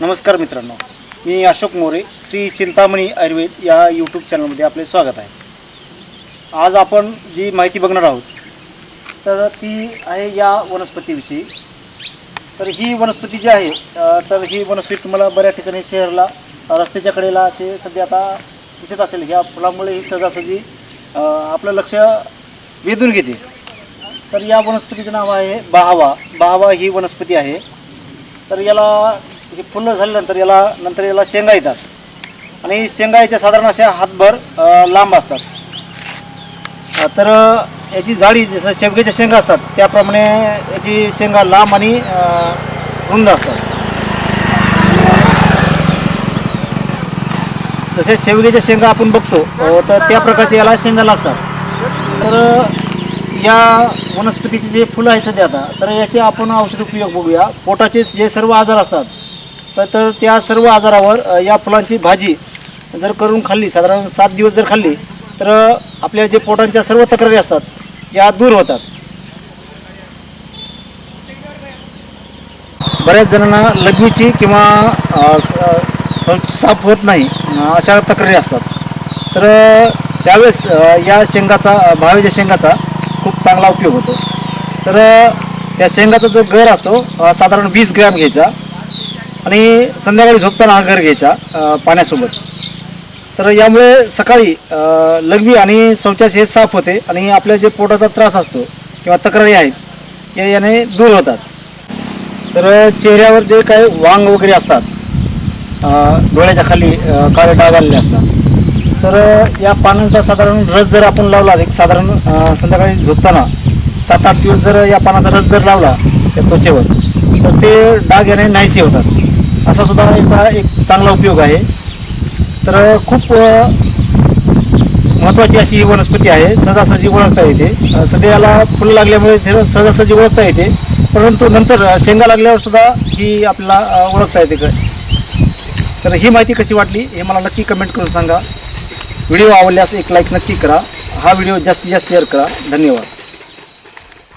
नमस्कार मित्रांनो मी अशोक मोरे श्री चिंतामणी आयुर्वेद या यूट्यूब चॅनलमध्ये आपले स्वागत आहे. आज आपण जी माहिती बघणार आहोत तर ती आहे या वनस्पतीविषयी. तर ही वनस्पती जी आहे तर ही वनस्पती तुम्हाला बऱ्याच ठिकाणी शहरला रस्त्याच्या कडेला असे सध्या आता दिसत असेल. ह्या फुलामुळे ही सहजासहजी आपलं लक्ष वेधून घेते. तर या वनस्पतीचं नाव आहे बहावा. बहावा ही वनस्पती आहे. तर याला हे झाल्यानंतर याला नंतर याला शेंगा येतात. आणि शेंगा याच्या साधारण अशा हातभर लांब असतात. तर याची जाळी जसं शेवग्याच्या शेंगा असतात त्याप्रमाणे याची शेंगा लांब आणि रुंद असतात. तसेच शेवग्याच्या शेंगा आपण बघतो तर त्या प्रकारच्या याला शेंगा लागतात. तर या वनस्पतीचे जे फुलं आहेत सध्या आता तर याचे आपण औषध उपयोग बघूया. पोटाचे जे सर्व आजार असतात तर त्या सर्व आजारावर अ, या फुलांची भाजी जर करून खाल्ली साधारण सात दिवस जर खाल्ली तर आपल्या जे पोटांच्या सर्व तक्रारी असतात या दूर होतात. बऱ्याच जणांना लघवीची किंवा अ, स- अ, साफ होत नाही अ, अशा तक्रारी असतात. तर अ, त्यावेळेस अ, या शेंगाचा अ, भावेच्या शेंगाचा खूप चांगला उपयोग होतो. तर अ, त्या शेंगाचा जो गर असतो अ, साधारण वीस ग्रॅम घ्यायचा. आणि संध्याकाळी झोपताना हा घर घ्यायचा पाण्यासोबत. तर यामुळे सकाळी लघवी आणि शौचास हे साफ होते आणि आपल्या जे पोटाचा त्रास असतो किंवा तक्रारी आहेत या याने दूर होतात. तर चेहऱ्यावर जे काही वांग वगैरे असतात डोळ्याच्या खाली काळे डाग आलेले असतात. तर या पानांचा साधारण रस जर आपण लावला एक साधारण संध्याकाळी झोपताना सात आठ दिवस जर या पानाचा रस जर लावला त्या त्वचेवर तर ते डाग याने नाहीसे होतात. असा सुद्धा याचा एक चांगला उपयोग आहे. तर खूप महत्त्वाची अशी ही वनस्पती आहे. सहजासहजी ओळखता येते. सध्याला सध्या याला फुलं लागल्यामुळे ते सहजासहजी ओळखता येते. परंतु नंतर शेंगा लागल्यावर सुद्धा ही आपल्याला ओळखता येते क- तर ही माहिती कशी वाटली हे मला नक्की कमेंट करून सांगा. व्हिडिओ आवडल्यास एक लाईक नक्की करा. हा व्हिडिओ जास्तीत जास्त शेअर करा. धन्यवाद.